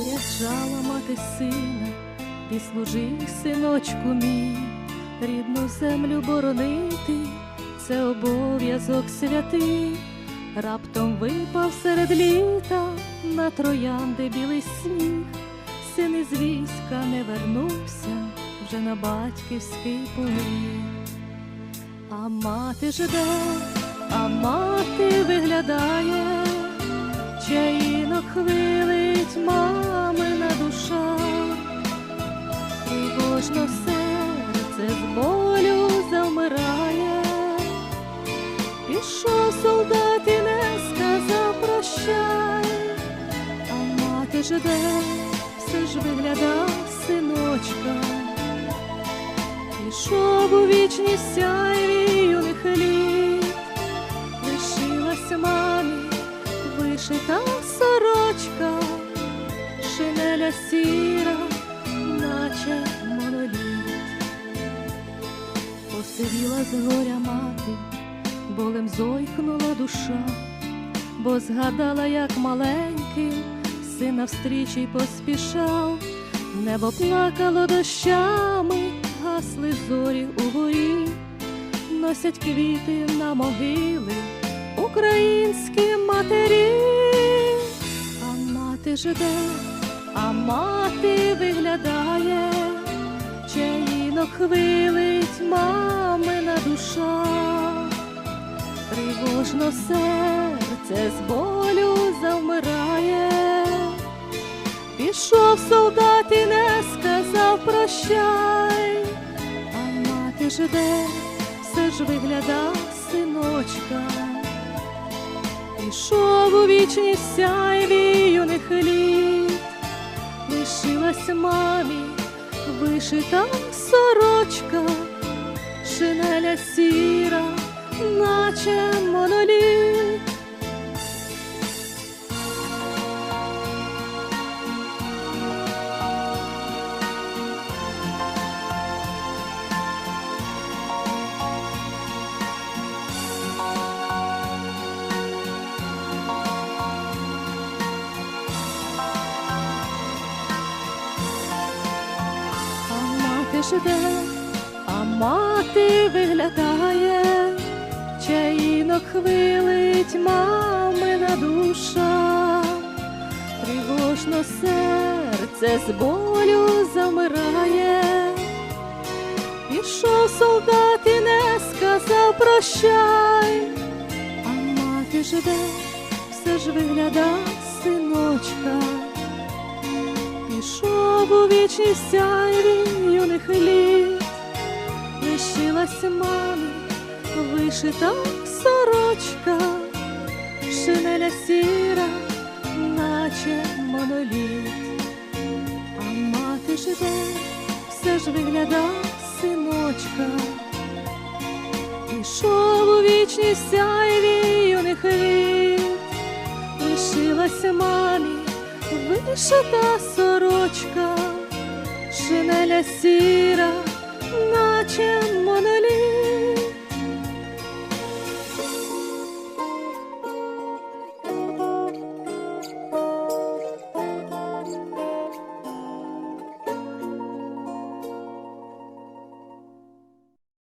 проводжала мати сина, ти служи, синочку мій, рідну землю боронити, це обов'язок святий. Раптом випав серед літа на троянди білий сніг, син із війська не вернувся вже на батьківський поріг. А мати жде, а мати виглядає, прощай, а мати жде, все ж вигляда синочка. Пішов у вічність сяйві юних літ, лишилась мамі вишита сорочка, шинеля сіра, наче моноліт. Посивіла з горя мати, болем зойкнула душа, бо згадала, як маленький сина встрічі поспішав, небо плакало дощами, гасли зорі угорі, носять квіти на могили українські матері, а мати жде, а мати виглядає, чаїнок хвилить мамина душа, тривожно серце з болю завмирає. Пішов солдат і не сказав прощай, а мати жде, все ж вигляда синочка. Пішов у вічність сяйві юних літ, лишилась мамі вишита сорочка, шинеля сіра, наче моноліт. А мати жде, а мати виглядає, чаїнок хвилить мамина душа, тривожно серце з болю замирає. Пішов солдат і не сказав прощай, а мати жде, все ж вигляда синочка. Пішов у вічність сяйві юних літ, лишилась мамі вишита сорочка, шинеля сіра, наче моноліт, а мати жде, все ж вигляда синочка, пішов у вічність сяйві юних літ, лишилась мамі вишита сорочка, шинеля сіра, наче моноліт.